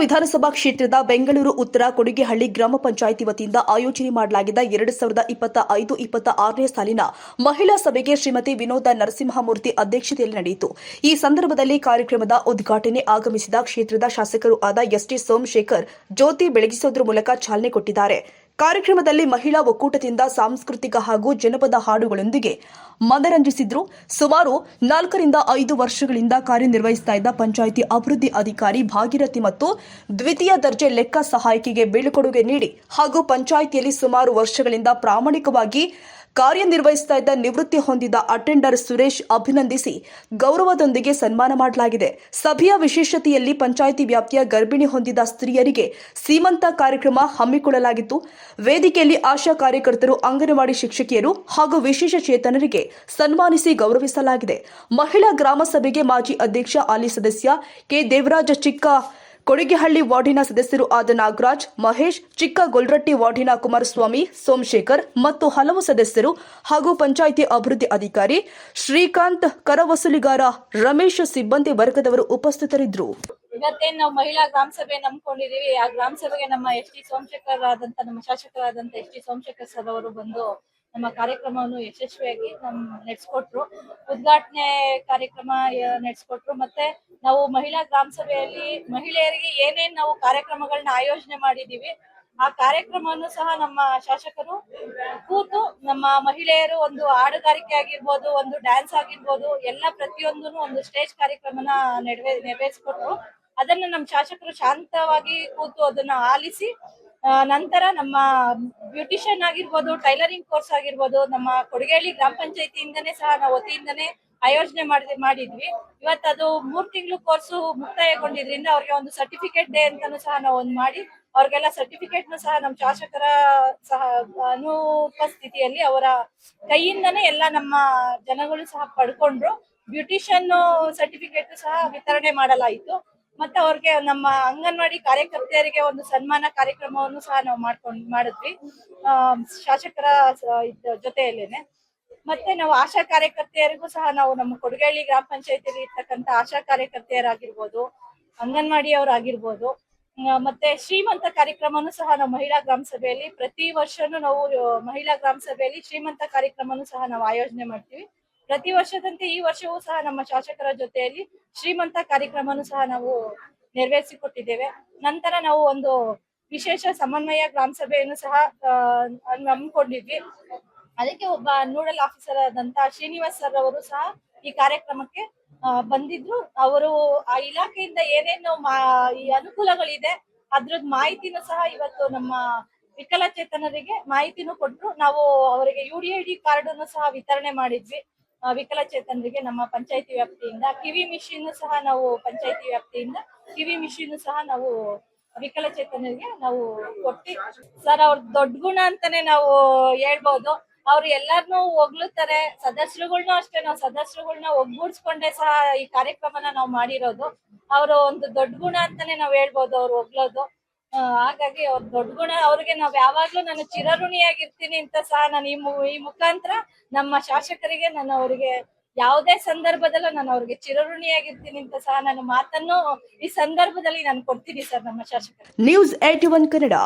ವಿಧಾನಸಭಾ ಕ್ಷೇತ್ರದ ಬೆಂಗಳೂರು ಉತ್ತರ ಕೊಡುಗೆಹಳ್ಳಿ ಗ್ರಾಮ ಪಂಚಾಯಿತಿ ವತಿಯಿಂದ ಆಯೋಜನೆ ಮಾಡಲಾಗಿದ್ದ ಎರಡು ಸಾವಿರದ ಇಪ್ಪತ್ತ ಐದು, ಇಪ್ಪತ್ತ ಆರನೇ ಸಾಲಿನ ಮಹಿಳಾ ಸಭೆಗೆ ಶ್ರೀಮತಿ ವಿನೋದ ನರಸಿಂಹಮೂರ್ತಿ ಅಧ್ಯಕ್ಷತೆಯಲ್ಲಿ ನಡೆಯಿತು. ಈ ಸಂದರ್ಭದಲ್ಲಿ ಕಾರ್ಯಕ್ರಮದ ಉದ್ಘಾಟನೆ ಆಗಮಿಸಿದ ಕ್ಷೇತ್ರದ ಶಾಸಕರು ಆದ ಎಸ್ಟಿ ಸೋಮಶೇಖರ್, ಜ್ಯೋತಿ ಬೆಳಗಿಸುವುದರ ಮೂಲಕ ಚಾಲನೆ ಕೊಟ್ಟಿದ್ದಾರೆ. ಕಾರ್ಯಕ್ರಮದಲ್ಲಿ ಮಹಿಳಾ ಒಕ್ಕೂಟದಿಂದ ಸಾಂಸ್ಕೃತಿಕ ಹಾಗೂ ಜನಪದ ಹಾಡುಗಳೊಂದಿಗೆ ಮನರಂಜಿಸಿದ್ರು. ಸುಮಾರು ನಾಲ್ಕರಿಂದ ಐದು ವರ್ಷಗಳಿಂದ ಕಾರ್ಯನಿರ್ವಹಿಸ್ತಾ ಇದ್ದ ಪಂಚಾಯಿತಿ ಅಭಿವೃದ್ಧಿ ಅಧಿಕಾರಿ ಭಾಗೀರಥಿ ಮತ್ತು ದ್ವಿತೀಯ ದರ್ಜೆ ಲೆಕ್ಕ ಸಹಾಯಕಿಗೆ ಬೀಳ್ಕೊಡುಗೆ ನೀಡಿ ಹಾಗೂ ಪಂಚಾಯಿತಿಯಲ್ಲಿ ಸುಮಾರು ವರ್ಷಗಳಿಂದ ಪ್ರಾಮಾಣಿಕವಾಗಿ ಕಾರ್ಯನಿರ್ವಹಿಸ್ತಾ ಇದ್ದ ನಿವೃತ್ತಿ ಹೊಂದಿದ ಅಟೆಂಡರ್ ಸುರೇಶ್ ಅಭಿನಂದಿಸಿ ಗೌರವದೊಂದಿಗೆ ಸನ್ಮಾನ ಮಾಡಲಾಗಿದೆ. ಸಭೆಯ ವಿಶೇಷತೆಯಲ್ಲಿ ಪಂಚಾಯಿತಿ ವ್ಯಾಪ್ತಿಯ ಗರ್ಭಿಣಿ ಹೊಂದಿದ ಸ್ತ್ರೀಯರಿಗೆ ಸೀಮಂತ ಕಾರ್ಯಕ್ರಮ ಹಮ್ಮಿಕೊಳ್ಳಲಾಗಿತ್ತು. ವೇದಿಕೆಯಲ್ಲಿ ಆಶಾ ಕಾರ್ಯಕರ್ತರು, ಅಂಗನವಾಡಿ ಶಿಕ್ಷಕಿಯರು ಹಾಗೂ ವಿಶೇಷ ಚೇತನರಿಗೆ ಸನ್ಮಾನಿಸಿ ಗೌರವಿಸಲಾಗಿದೆ. ಮಹಿಳಾ ಗ್ರಾಮ ಸಭೆಗೆ ಮಾಜಿ ಅಧ್ಯಕ್ಷ ಆಲಿ ಸದಸ್ಯ ಕೆ. ದೇವರಾಜ ಚಿಕ್ಕ ಕೊಡಿಗೆಹಳ್ಳಿ ವಾರ್ಡಿನ ಸದಸ್ಯರು ಆದ ನಾಗರಾಜ್, ಮಹೇಶ್ ಚಿಕ್ಕ ಗೊಲ್ರಟ್ಟಿ ವಾರ್ಡಿನ ಕುಮಾರಸ್ವಾಮಿ, ಸೋಮಶೇಖರ್ ಮತ್ತು ಹಲವು ಸದಸ್ಯರು ಹಾಗೂ ಪಂಚಾಯಿತಿ ಅಭಿವೃದ್ಧಿ ಅಧಿಕಾರಿ ಶ್ರೀಕಾಂತ್, ಕರವಸೂಲಿಗಾರ ರಮೇಶ್ ಸಿಬ್ಬಂದಿ ವರ್ಗದವರು ಉಪಸ್ಥಿತರಿದ್ದರು. ಇವತ್ತೇನ್ ನಾವು ಮಹಿಳಾ ಗ್ರಾಮ ಸಭೆ ನಂಬ್ಕೊಂಡಿದೀವಿ. ಆ ಗ್ರಾಮ ಸಭೆಗೆ ನಮ್ಮ ಎಸ್ ಟಿ ಸೋಮಶೇಖರ್ ಆದಂತ, ನಮ್ಮ ಶಾಸಕರಾದಂತ ಎಸ್ ಟಿ ಸೋಮಶೇಖರ್ ಸರ್ ಅವರು ಬಂದು ನಮ್ಮ ಕಾರ್ಯಕ್ರಮವನ್ನು ಯಶಸ್ವಿಯಾಗಿ ನಮ್ ನಡೆಸ್ಕೊಟ್ರು. ಉದ್ಘಾಟನೆ ಕಾರ್ಯಕ್ರಮ ನಡೆಸ್ಕೊಟ್ರು. ಮತ್ತೆ ನಾವು ಮಹಿಳಾ ಗ್ರಾಮ ಸಭೆಯಲ್ಲಿ ಮಹಿಳೆಯರಿಗೆ ಏನೇನ್ ನಾವು ಕಾರ್ಯಕ್ರಮಗಳನ್ನ ಆಯೋಜನೆ ಮಾಡಿದೀವಿ, ಆ ಕಾರ್ಯಕ್ರಮವನ್ನು ಸಹ ನಮ್ಮ ಶಾಸಕರು ಕೂತು ನಮ್ಮ ಮಹಿಳೆಯರು ಒಂದು ಹಾಡುಗಾರಿಕೆ ಆಗಿರ್ಬೋದು, ಒಂದು ಡ್ಯಾನ್ಸ್ ಆಗಿರ್ಬೋದು, ಎಲ್ಲ ಪ್ರತಿಯೊಂದೂ ಒಂದು ಸ್ಟೇಜ್ ಕಾರ್ಯಕ್ರಮನ ನೆರವೇ, ನೆರವೇರಿಸ್ಕೊಟ್ರು. ಅದನ್ನ ನಮ್ಮ ಶಾಸಕರು ಶಾಂತವಾಗಿ ಕೂತು ಅದನ್ನ ಆಲಿಸಿ ನಂತರ ನಮ್ಮ ಬ್ಯೂಟಿಷಿಯನ್ ಆಗಿರ್ಬೋದು, ಟೈಲರಿಂಗ್ ಕೋರ್ಸ್ ಆಗಿರ್ಬೋದು, ನಮ್ಮ ಕೊಡಗೇಳಿ ಗ್ರಾಮ ಪಂಚಾಯತಿಯಿಂದನೇ ಸಹ ನಾವು ವತಿಯಿಂದನೇ ಆಯೋಜನೆ ಮಾಡಿದ್, ಮಾಡಿದ್ವಿ. ಇವತ್ತು ಅದು ಮೂರ್ ತಿಂಗಳು ಕೋರ್ಸು ಮುಕ್ತಾಯಗೊಂಡಿದ್ರಿಂದ ಅವ್ರಿಗೆ ಒಂದು ಸರ್ಟಿಫಿಕೇಟ್ ಡೇ ಅಂತಾನು ಸಹ ನಾವು ಒಂದು ಮಾಡಿ, ಅವ್ರಿಗೆಲ್ಲ ಸರ್ಟಿಫಿಕೇಟ್ ಸಹ ನಮ್ಮ ಶಾಸಕರ ಸಹ ಅನುಪಸ್ಥಿತಿಯಲ್ಲಿ ಅವರ ಕೈಯಿಂದನೇ ಎಲ್ಲ ನಮ್ಮ ಜನಗಳು ಸಹ ಪಡ್ಕೊಂಡ್ರು. ಬ್ಯೂಟಿಷಿಯನ್ ಸರ್ಟಿಫಿಕೇಟ್ ಸಹ ವಿತರಣೆ ಮಾಡಲಾಯಿತು. ಮತ್ತೆ ಅವ್ರಿಗೆ ನಮ್ಮ ಅಂಗನವಾಡಿ ಕಾರ್ಯಕರ್ತೆಯರಿಗೆ ಒಂದು ಸನ್ಮಾನ ಕಾರ್ಯಕ್ರಮವನ್ನು ಸಹ ನಾವು ಮಾಡ್ಕೊಂಡ್, ಮಾಡಿದ್ವಿ. ಶಾಸಕರ ಜೊತೆಯಲ್ಲೇನೆ. ಮತ್ತೆ ನಾವು ಆಶಾ ಕಾರ್ಯಕರ್ತೆಯರಿಗೂ ಸಹ ನಾವು ನಮ್ಮ ಕೊಡಗಳ್ಳಿ ಗ್ರಾಮ ಪಂಚಾಯತಿಯಲ್ಲಿ ಇರ್ತಕ್ಕಂಥ ಆಶಾ ಕಾರ್ಯಕರ್ತೆಯರಾಗಿರ್ಬೋದು, ಅಂಗನವಾಡಿಯವರಾಗಿರ್ಬೋದು ಮತ್ತೆ ಶ್ರೀಮಂತ ಕಾರ್ಯಕ್ರಮನು ಸಹ ನಾವು ಮಹಿಳಾ ಗ್ರಾಮ ಸಭೆಯಲ್ಲಿ ಪ್ರತಿ ವರ್ಷನೂ ನಾವು, ಮಹಿಳಾ ಗ್ರಾಮ ಸಭೆಯಲ್ಲಿ ಶ್ರೀಮಂತ ಕಾರ್ಯಕ್ರಮನು ಸಹ ನಾವು ಆಯೋಜನೆ ಮಾಡ್ತೀವಿ. ಪ್ರತಿ ವರ್ಷದಂತೆ ಈ ವರ್ಷವೂ ಸಹ ನಮ್ಮ ಶಾಸಕರ ಜೊತೆಯಲ್ಲಿ ಶ್ರೀಮಂತ ಕಾರ್ಯಕ್ರಮನು ಸಹ ನಾವು ನೆರವೇರಿಸಿಕೊಟ್ಟಿದ್ದೇವೆ. ನಂತರ ನಾವು ಒಂದು ವಿಶೇಷ ಸಮನ್ವಯ ಗ್ರಾಮ ಸಭೆಯನ್ನು ಸಹ ಆ, ಹಮ್ಮಿಕೊಂಡಿದ್ವಿ. ಅದಕ್ಕೆ ಒಬ್ಬ ನೋಡಲ್ ಆಫೀಸರ್ ಆದಂತಹ ಶ್ರೀನಿವಾಸ್ ಸರ್ ಅವರು ಸಹ ಈ ಕಾರ್ಯಕ್ರಮಕ್ಕೆ ಬಂದಿದ್ರು. ಅವರು ಆ ಇಲಾಖೆಯಿಂದ ಏನೇನು ಮಾ- ಈ ಅನುಕೂಲಗಳಿದೆ ಅದ್ರದ್ ಮಾಹಿತಿನೂ ಸಹ ಇವತ್ತು ನಮ್ಮ ವಿಕಲಚೇತನರಿಗೆ ಮಾಹಿತಿನೂ ಕೊಟ್ರು. ನಾವು ಅವರಿಗೆ U D I D card ಅನ್ನು ಸಹ ವಿತರಣೆ ಮಾಡಿದ್ವಿ. ವಿಕಲಚೇತನರಿಗೆ ನಮ್ಮ ಪಂಚಾಯತಿ ವ್ಯಾಪ್ತಿಯಿಂದ ಕಿವಿ ಮಿಷಿನ್ ಸಹ ನಾವು ಪಂಚಾಯತಿ ವ್ಯಾಪ್ತಿಯಿಂದ ಕಿವಿ ಮಿಷಿನ್ ಸಹ ನಾವು ವಿಕಲಚೇತನರಿಗೆ ನಾವು ಕೊಟ್ಟಿ. ಸರ್ ಅವ್ರ ದೊಡ್ಡ ಗುಣ ಅಂತಾನೆ ನಾವು ಹೇಳ್ಬೋದು. ಅವ್ರು ಎಲ್ಲಾರ್ನು ಹೊಗ್ಲುತ್ತಾರೆ ಸದಸ್ಯರುಗಳ್ನು ಅಷ್ಟೇ ನಾವು ಸದಸ್ಯರುಗಳ್ನ ಒಗ್ಗೂಡ್ಸ್ಕೊಂಡೆ ಸಹ ಈ ಕಾರ್ಯಕ್ರಮನ ನಾವು ಮಾಡಿರೋದು. ಅವರು ಒಂದು ದೊಡ್ಡ ಗುಣ ಅಂತಾನೆ ನಾವು ಹೇಳ್ಬೋದು ಅವ್ರು ಹೊಗ್ಳೋದು ಆ, ಹಾಗಾಗಿ ಅವ್ರ ದೊಡ್ಡ ಗುಣ ಅವ್ರಿಗೆ ನಾವ್ ಯಾವಾಗ್ಲೂ ನಾನು ಚಿರಋಣಿಯಾಗಿರ್ತೀನಿ ಅಂತ ಸಹ ನಾನು ಈ ಈ ಮುಖಾಂತರ ನಮ್ಮ ಶಾಸಕರಿಗೆ ನಾನು ಅವರಿಗೆ ಯಾವುದೇ ಸಂದರ್ಭದಲ್ಲೂ ನಾನು ಅವ್ರಿಗೆ ಚಿರಋಣಿಯಾಗಿರ್ತೀನಿ ಅಂತ ಸಹ ನಾನು ಮಾತನ್ನು ಈ ಸಂದರ್ಭದಲ್ಲಿ ನಾನು ಕೊಡ್ತೀನಿ ಸರ್ ನಮ್ಮ ಶಾಸಕರು ನ್ಯೂಸ್ ಏಟಿ ಒನ್ ಕನ್ನಡ.